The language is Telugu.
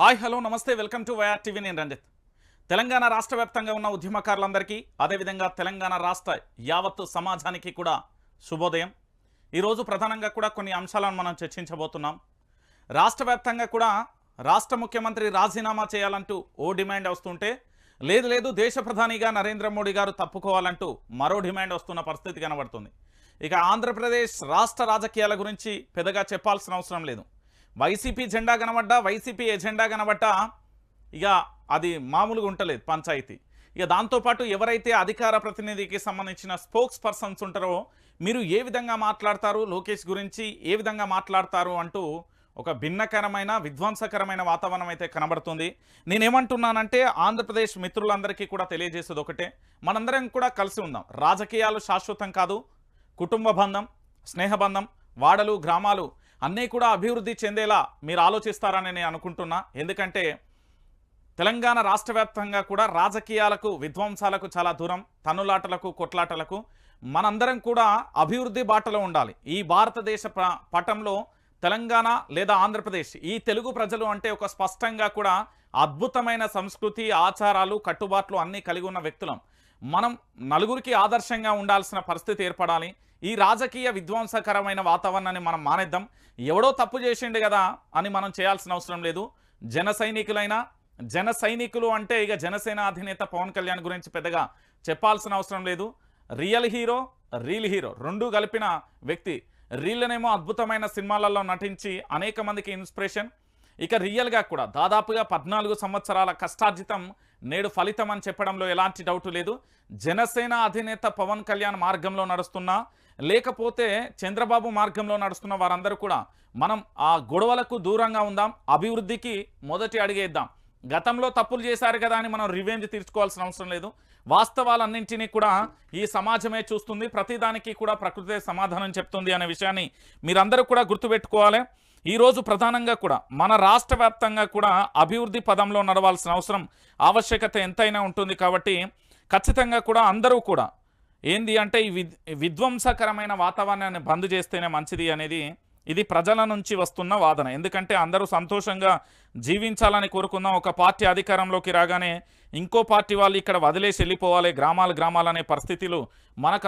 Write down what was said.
హాయ్ హలో నమస్తే వెల్కమ్ టు వైఆర్ టీవీ. నేను రంజిత్. తెలంగాణ రాష్ట్ర వ్యాప్తంగా ఉన్న ఉద్యమకారులందరికీ అదేవిధంగా తెలంగాణ రాష్ట్ర యావత్తు సమాజానికి కూడా శుభోదయం. ఈరోజు ప్రధానంగా కూడా కొన్ని అంశాలను మనం చర్చించబోతున్నాం. రాష్ట్ర వ్యాప్తంగా కూడా రాష్ట్ర ముఖ్యమంత్రి రాజీనామా చేయాలంటూ ఓ డిమాండ్ వస్తుంటే లేదు లేదు దేశ ప్రధానిగా నరేంద్ర మోడీ గారు తప్పుకోవాలంటూ మరో డిమాండ్ వస్తున్న పరిస్థితి కనబడుతుంది. ఇక ఆంధ్రప్రదేశ్ రాష్ట్ర రాజకీయాల గురించి పెద్దగా చెప్పాల్సిన అవసరం లేదు. వైసీపీ జెండా కనబడ్డా వైసీపీ ఎజెండా కనబడ్డా ఇక అది మామూలుగా ఉంటలేదు పంచాయతీ. ఇక దాంతోపాటు ఎవరైతే అధికార ప్రతినిధికి సంబంధించిన స్పోక్స్ పర్సన్స్ ఉంటారో మీరు ఏ విధంగా మాట్లాడతారు లోకేష్ గురించి ఏ విధంగా మాట్లాడతారు అంటూ ఒక భిన్నకరమైన విధ్వంసకరమైన వాతావరణం అయితే కనబడుతుంది. నేనేమంటున్నానంటే ఆంధ్రప్రదేశ్ మిత్రులందరికీ కూడా తెలియజేసేది ఒకటే. మనందరం కూడా కలిసి ఉందాం. రాజకీయాలు శాశ్వతం కాదు. కుటుంబ బంధం స్నేహబంధం వాడలు గ్రామాలు అన్నీ కూడా అభివృద్ధి చెందేలా మీరు ఆలోచిస్తారని నేను అనుకుంటున్నా. ఎందుకంటే తెలంగాణ రాష్ట్ర కూడా రాజకీయాలకు విధ్వంసాలకు చాలా దూరం తన్నులాటలకు కొట్లాటలకు మనందరం కూడా అభివృద్ధి బాటలో ఉండాలి. ఈ భారతదేశ పటంలో తెలంగాణ లేదా ఆంధ్రప్రదేశ్ ఈ తెలుగు ప్రజలు అంటే ఒక స్పష్టంగా కూడా అద్భుతమైన సంస్కృతి ఆచారాలు కట్టుబాట్లు అన్నీ కలిగి ఉన్న వ్యక్తులం. మనం నలుగురికి ఆదర్శంగా ఉండాల్సిన పరిస్థితి ఏర్పడాలి. ఈ రాజకీయ విధ్వంసకరమైన వాతావరణాన్ని మనం మానేద్దాం. ఎవడో తప్పు చేసిండు కదా అని మనం చేయాల్సిన అవసరం లేదు. జన సైనికులైనా జన సైనికులు అంటే ఇక జనసేన అధినేత పవన్ కళ్యాణ్ గురించి పెద్దగా చెప్పాల్సిన అవసరం లేదు. రియల్ హీరో రీల్ హీరో రెండు కలిపిన వ్యక్తి. రీల్నేమో అద్భుతమైన సినిమాలలో నటించి అనేక మందికి ఇన్స్పిరేషన్. ఇక రియల్గా కూడా దాదాపుగా పద్నాలుగు సంవత్సరాల కష్టార్జితం నేడు ఫలితం అని చెప్పడంలో ఎలాంటి డౌట్ లేదు. జనసేన అధినేత పవన్ కళ్యాణ్ మార్గంలో నడుస్తున్నా లేకపోతే చంద్రబాబు మార్గంలో నడుస్తున్న వారందరూ కూడా మనం ఆ గొడవలకు దూరంగా ఉందాం అభివృద్ధికి మొదటి అడిగేద్దాం గతంలో తప్పులు చేశారు కదా అని మనం రివెంజ్ తీర్చుకోవాల్సిన అవసరం లేదు. వాస్తవాలన్నింటినీ కూడా ఈ సమాజమే చూస్తుంది ప్రతిదానికి కూడా ప్రకృతే సమాధానం చెప్తుంది అనే విషయాన్ని మీరందరూ కూడా గుర్తుపెట్టుకోవాలి. ఈరోజు ప్రధానంగా కూడా మన రాష్ట్ర వ్యాప్తంగా కూడా అభివృద్ధి పదంలో నడవాల్సిన అవసరం ఆవశ్యకత ఎంతైనా ఉంటుంది కాబట్టి ఖచ్చితంగా కూడా అందరూ కూడా ఏంది అంటే ఈ విద్ విధ్వంసకరమైన వాతావరణాన్ని బంద్ చేస్తేనే మంచిది అనేది ఇది ప్రజల నుంచి వస్తున్న వాదన. ఎందుకంటే అందరూ సంతోషంగా జీవించాలని కోరుకుందాం ఒక పార్టీ అధికారంలోకి రాగానే ఇంకో పార్టీ వాళ్ళు ఇక్కడ వదిలేసి వెళ్ళిపోవాలి గ్రామాలు గ్రామాలనే పరిస్థితులు మనకు